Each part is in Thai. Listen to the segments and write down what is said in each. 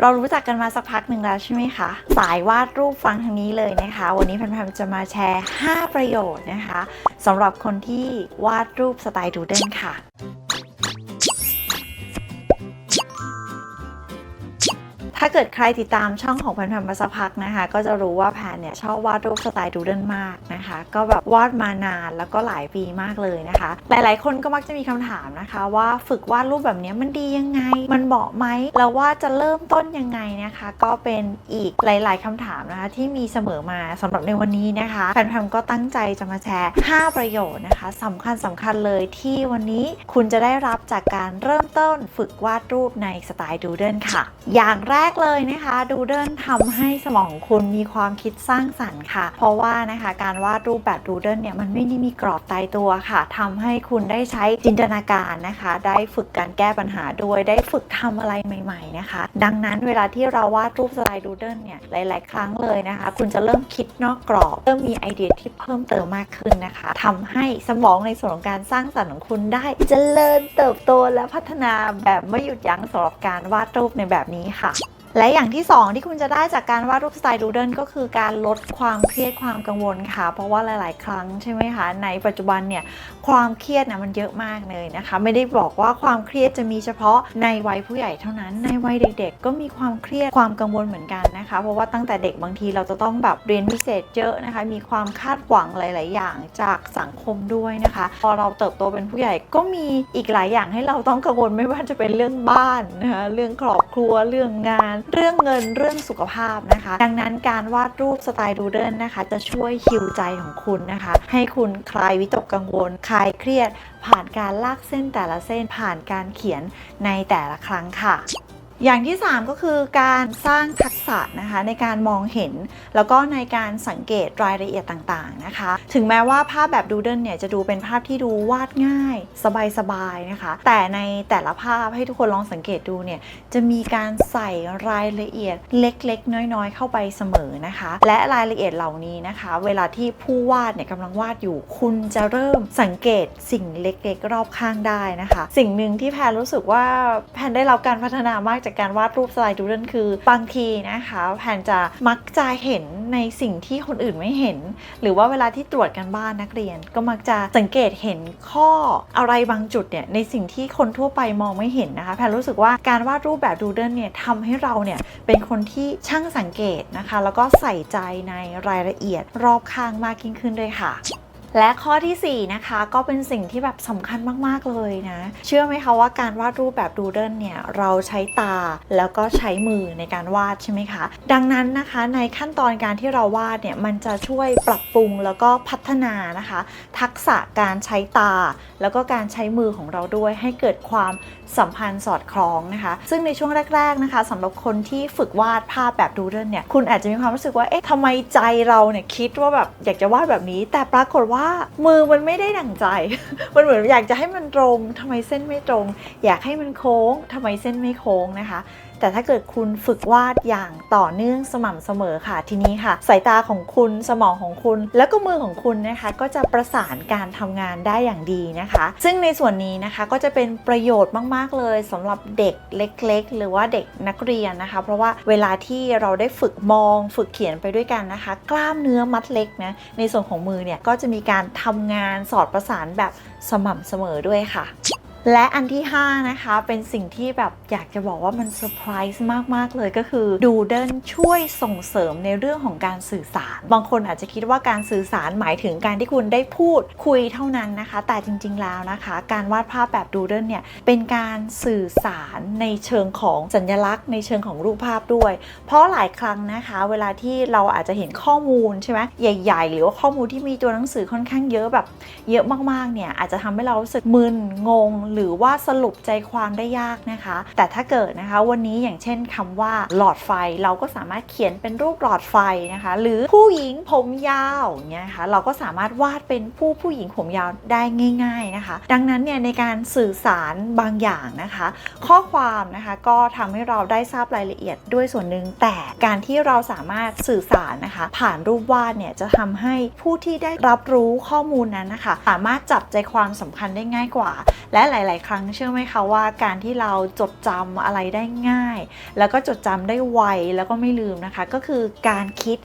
เรารู้จักกันมาสักพักหนึ่งแล้วใช่ไหมคะ สายวาดรูปฟังทางนี้เลยนะคะ วันนี้แพมๆจะมาแชร์ 5 ประโยชน์นะคะสำหรับคนที่วาดรูปสไตล์ดูเดินค่ะ ถ้าเกิดใครติดตามช่องของแพนแพนมาสักพักนะคะ ก็จะรู้ว่าแพนเนี่ยชอบวาดรูปสไตล์ดูเดิลมากนะคะ ก็แบบวาดมานานแล้วก็หลายปีมากเลยนะคะ หลายๆ คนก็มักจะมีคำถามนะคะ ว่าฝึกวาดรูปแบบนี้มันดียังไง มันเหมาะไหมแล้วว่าจะเริ่มต้นยังไงนะคะ ก็เป็นอีกหลาย ๆคำถามนะคะที่มีเสมอมาสำหรับในวันนี้นะคะแพนแพนก็ตั้งใจจะมาแชร์ 5 ประโยชน์นะคะสำคัญสำคัญเลยที่วันนี้คุณจะได้รับจากการเริ่มต้นฝึกวาดรูปในสไตล์ดูเดิลค่ะ อย่างแรกกเลยนะคะ ดูเดิลทำให้สมองของคุณมีความคิดสร้างสรรค์ค่ะ เพราะว่านะคะการวาดรูปแบบดูเดิลเนี่ยมันไม่ได้มีกรอบตายตัวค่ะทำให้คุณได้ใช้จินตนาการนะคะ ได้ฝึกการแก้ปัญหาด้วยได้ฝึกทำอะไรใหม่ๆนะคะ ดังนั้นเวลาที่เราวาดรูปสไตล์ดูเดิลเนี่ยหลาย ๆ ครั้งเลยนะคะ คุณจะเริ่มคิดนอกกรอบ เริ่มมีไอเดียที่เพิ่มเติมมากขึ้นนะคะทำให้สมองในส่วนของการสร้างสรรค์ของคุณได้เจริญเติบโตและพัฒนาแบบไม่หยุดยั้งสำหรับการวาดรูปในแบบนี้ค่ะ และอย่างที่ 2 ที่คุณจะได้จากการวาดรูปสไตล์ดูเดิลก็คือการลดความเครียดความกังวลค่ะ เพราะว่าหลาย ๆ ครั้งใช่ไหมคะ ในปัจจุบันเนี่ยความเครียดนะมันเยอะมากเลยนะคะ ไม่ได้บอกว่าความเครียดจะมีเฉพาะในวัยผู้ใหญ่เท่านั้น ในวัยเด็ก ๆ ก็มีความเครียดความกังวลเหมือนกันนะคะ เพราะว่าตั้งแต่เด็กบางทีเราจะต้องแบบเรียนพิเศษเยอะนะคะ มีความคาดหวังหลาย ๆ อย่างจากสังคมด้วยนะคะ พอเราเติบโตเป็นผู้ใหญ่ก็มีอีกหลายอย่างให้เราต้องกังวลไม่ว่าจะเป็นเรื่องบ้านนะคะเรื่องครอบครัวเรื่องงานเรื่องเงินเรื่องสุขภาพนะคะ ดังนั้นการวาดรูปสไตล์ดูเดิลนะคะ จะช่วยฮิวใจของคุณนะคะ ให้คุณคลายวิตกกังวล คลายเครียด ผ่านการลากเส้นแต่ละเส้นผ่านการเขียนในแต่ละครั้งค่ะ อย่างที่ 3 ก็คือการสร้างทักษะนะคะในการมองเห็น แล้วก็ในการสังเกตรายละเอียดต่างๆนะคะ ถึงแม้ว่าภาพแบบดูเดิลเนี่ยจะดูเป็นภาพที่ดูวาดง่ายสบายๆนะคะ แต่ในแต่ละภาพให้ทุกคนลองสังเกตดูเนี่ยจะมีการใส่รายละเอียดเล็กๆ น้อยๆ เข้าไปเสมอนะคะ และรายละเอียดเหล่านี้นะคะ เวลาที่ผู้วาดเนี่ยกำลังวาดอยู่ คุณจะเริ่มสังเกตสิ่งเล็กๆ รอบข้างได้นะคะ สิ่งหนึ่งที่แพนรู้สึกว่าแพนได้รับการพัฒนามากจากการวาดรูปสไตล์ดูเดิลคือบางทีนะคะแพนจะมักจะเห็นในสิ่งที่คนอื่นไม่เห็น หรือว่าเวลาที่ตรวจกันบ้านนักเรียน ก็มักจะสังเกตเห็นข้ออะไรบางจุดเนี่ยในสิ่งที่คนทั่วไปมองไม่เห็นนะคะแพนรู้สึกว่าการวาดรูปแบบดูเดิลเนี่ยทำให้เราเนี่ยเป็นคนที่ช่างสังเกตนะคะ แล้วก็ใส่ใจในรายละเอียดรอบข้างมากยิ่งขึ้นด้วยค่ะ และข้อทีสี่4นะคะก็เป็นสิ่งที่แบบสำคัญมากๆเลยนะ เชื่อไหมคะว่าการวาดรูปแบบดูเดิลเนี่ยเราใช้ตาแล้วก็ใช้มือในการวาดใช่ไหมคะ ดังนั้นนะคะในขั้นตอนการที่เราวาดเนี่ยมันจะช่วยปรับปรุงแล้วก็พัฒนานะคะ ทักษะการใช้ตา แล้วก็การใช้มือของเราด้วยให้เกิดความสัมพันธ์สอดคล้องนะคะ ซึ่งในช่วงแรก ๆนะคะสำหรับคนที่ฝึกวาดภาพแบบดูเดิลเนี่ยคุณอาจจะมีความรู้สึกว่าเอ๊ะทำไมใจเราเนี่ยคิดว่าแบบอยากจะวาดแบบนี้ แต่ปรากฏว่ามือมันไม่ได้ดั่งใจ มันเหมือนอยากจะให้มันตรงทำไมเส้นไม่ตรง อยากให้มันโค้งทำไมเส้นไม่โค้งนะคะ แต่ถ้าเกิดคุณฝึกวาดอย่างต่อเนื่องสม่ำเสมอค่ะทีนี้ค่ะ สายตาของคุณสมองของคุณ แล้วก็มือของคุณนะคะ ก็จะประสานการทำงานได้อย่างดีนะคะ ซึ่งในส่วนนี้นะคะก็จะเป็นประโยชน์มาก ๆ เลยสำหรับเด็กเล็ก ๆ หรือว่าเด็กนักเรียนนะคะ เพราะว่าเวลาที่เราได้ฝึกมอง ฝึกเขียนไปด้วยกันนะคะ กล้ามเนื้อมัดเล็กนะในส่วนของมือเนี่ยก็จะมีการทำงานสอดประสานแบบสม่ำเสมอด้วยค่ะ และอันที่ 5 นะคะ เป็นสิ่งที่แบบอยากจะบอกว่ามันเซอร์ไพรส์มาก ๆ เลยก็คือดูเดิลช่วยส่งเสริมในเรื่องของการสื่อสาร บางคนอาจจะคิดว่าการสื่อสารหมายถึงการที่คุณได้พูดคุยเท่านั้นนะคะ แต่จริง ๆ แล้วนะคะ การวาดภาพแบบดูเดิลเนี่ย เป็นการสื่อสารในเชิงของสัญลักษณ์ ในเชิงของรูปภาพด้วย เพราะหลายครั้งนะคะ เวลาที่เราอาจจะเห็นข้อมูลใช่ไหมใหญ่ ๆ หรือว่าข้อมูลที่มีตัวหนังสือค่อนข้างเยอะแบบ เยอะมากๆเนี่ยอาจจะทำให้เรารู้สึกมึนงงหรือว่าสรุปใจความได้ยากนะคะ แต่ถ้าเกิดนะคะวันนี้อย่างเช่นคำว่าหลอดไฟเราก็สามารถเขียนเป็นรูปหลอดไฟนะคะ หรือผู้หญิงผมยาวอย่างเงี้ยนะคะเราก็สามารถวาดเป็นผู้ผู้หญิงผมยาวได้ง่าย ๆนะคะ ดังนั้นเนี่ยในการสื่อสารบางอย่างนะคะ ข้อความนะคะก็ทำให้เราได้ทราบรายละเอียดด้วยส่วนหนึ่งแต่การที่เราสามารถสื่อสารนะคะ ผ่านรูปวาดเนี่ยจะทำให้ผู้ที่ได้รับรู้ข้อมูลนั้นนะคะ สามารถจับใจความสำคัญได้ง่ายกว่า และหลายลาย ๆ ครั้งเชื่อไหมคะว่าการที่เราจดจำอะไรได้ง่าย แล้วก็จดจำได้ไวแล้วก็ไม่ลืมนะคะ ก็คือการคิด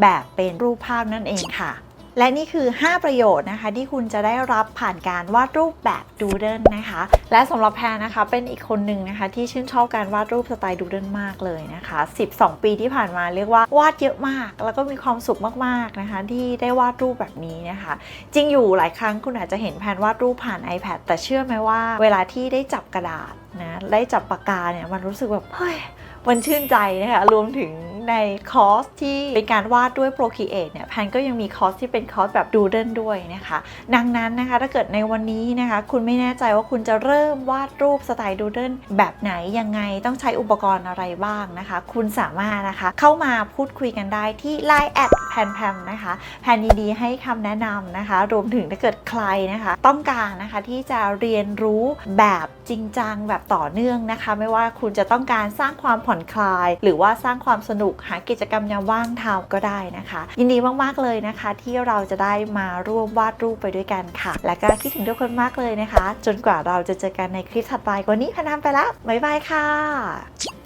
แบบเป็นรูปภาพนั่นเองค่ะ และนี่คือ 5 ประโยชน์นะคะ ที่คุณจะได้รับผ่านการวาดรูปแบบดูเดิลนะคะ และสำหรับแพรนะคะ เป็นอีกคนหนึ่งนะคะ ที่ชื่นชอบการวาดรูปสไตล์ดูเดิลมากเลยนะคะ 12 ปีที่ผ่านมาเรียกว่าวาดเยอะมาก แล้วก็มีความสุขมากๆนะคะ ที่ได้วาดรูปแบบนี้นะคะ จริงอยู่หลายครั้งคุณอาจจะเห็นแผนวาดรูปผ่าน iPad แต่เชื่อไหมว่าเวลาที่ได้จับกระดาษนะได้จับปากกาเนี่ยมันรู้สึกแบบเฮ้ยมันชื่นใจนะคะรวมถึงในคอร์สที่เป็นการวาดด้วย Procreate เนี่ย แพนก็ยังมีคอร์สที่เป็นคอร์สแบบดูเดิลด้วยนะคะ ดังนั้นนะคะถ้าเกิดในวันนี้นะคะ คุณไม่แน่ใจว่าคุณจะเริ่มวาดรูปสไตล์ดูเดิลแบบไหนยังไงต้องใช้อุปกรณ์อะไรบ้างนะคะ คุณสามารถนะคะเข้ามาพูดคุยกันได้ที่ Line แอดแพนแพมนะคะแพนยินดีให้คำแนะนำนะคะ รวมถึงถ้าเกิดใครนะคะ ต้องการนะคะที่จะเรียนรู้แบบจริงจังแบบต่อเนื่องนะคะ ไม่ว่าคุณจะต้องการสร้างความผ่อนคลาย หรือว่าสร้างความสนุกหากิจกรรมยามว่างทำก็ได้นะคะ ยินดีมากมาก ๆ เลยนะคะ ที่เราจะได้มาร่วมวาดรูปไปด้วยกันค่ะ และก็คิดถึงทุกคนมากเลยนะคะ จนกว่าเราจะเจอกันในคลิปถัดไปวันนี้พนามไปแล้วบ๊ายบายค่ะ